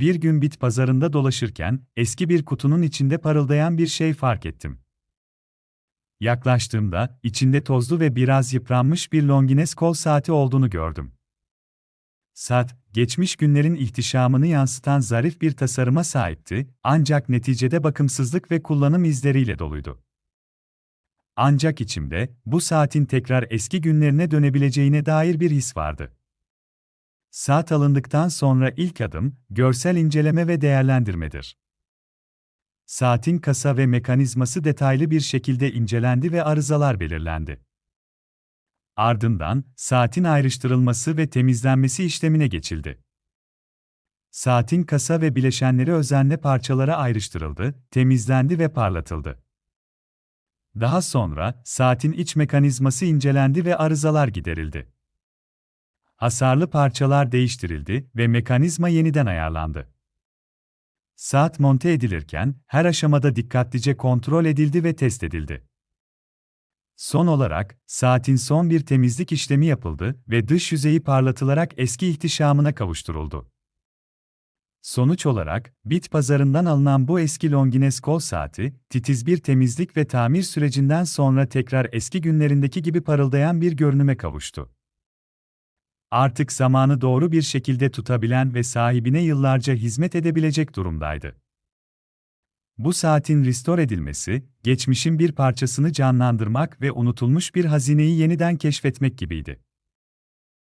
bir gün bit pazarında dolaşırken eski bir kutunun içinde parıldayan bir şey fark ettim. Yaklaştığımda içinde tozlu ve biraz yıpranmış bir Longines kol saati olduğunu gördüm. Saat, geçmiş günlerin ihtişamını yansıtan zarif bir tasarıma sahipti, ancak neticede bakımsızlık ve kullanım izleriyle doluydu. Ancak içimde, bu saatin tekrar eski günlerine dönebileceğine dair bir his vardı. Saat alındıktan sonra ilk adım, görsel inceleme ve değerlendirmedir. Saatin kasa ve mekanizması detaylı bir şekilde incelendi ve arızalar belirlendi. Ardından, saatin ayrıştırılması ve temizlenmesi işlemine geçildi. Saatin kasa ve bileşenleri özenle parçalara ayrıştırıldı, temizlendi ve parlatıldı. Daha sonra, saatin iç mekanizması incelendi ve arızalar giderildi. Hasarlı parçalar değiştirildi ve mekanizma yeniden ayarlandı. Saat monte edilirken, her aşamada dikkatlice kontrol edildi ve test edildi. Son olarak, saatin son bir temizlik işlemi yapıldı ve dış yüzeyi parlatılarak eski ihtişamına kavuşturuldu. Sonuç olarak, bit pazarından alınan bu eski Longines kol saati, titiz bir temizlik ve tamir sürecinden sonra tekrar eski günlerindeki gibi parıldayan bir görünüme kavuştu. Artık zamanı doğru bir şekilde tutabilen ve sahibine yıllarca hizmet edebilecek durumdaydı. Bu saatin restore edilmesi, geçmişin bir parçasını canlandırmak ve unutulmuş bir hazineyi yeniden keşfetmek gibiydi.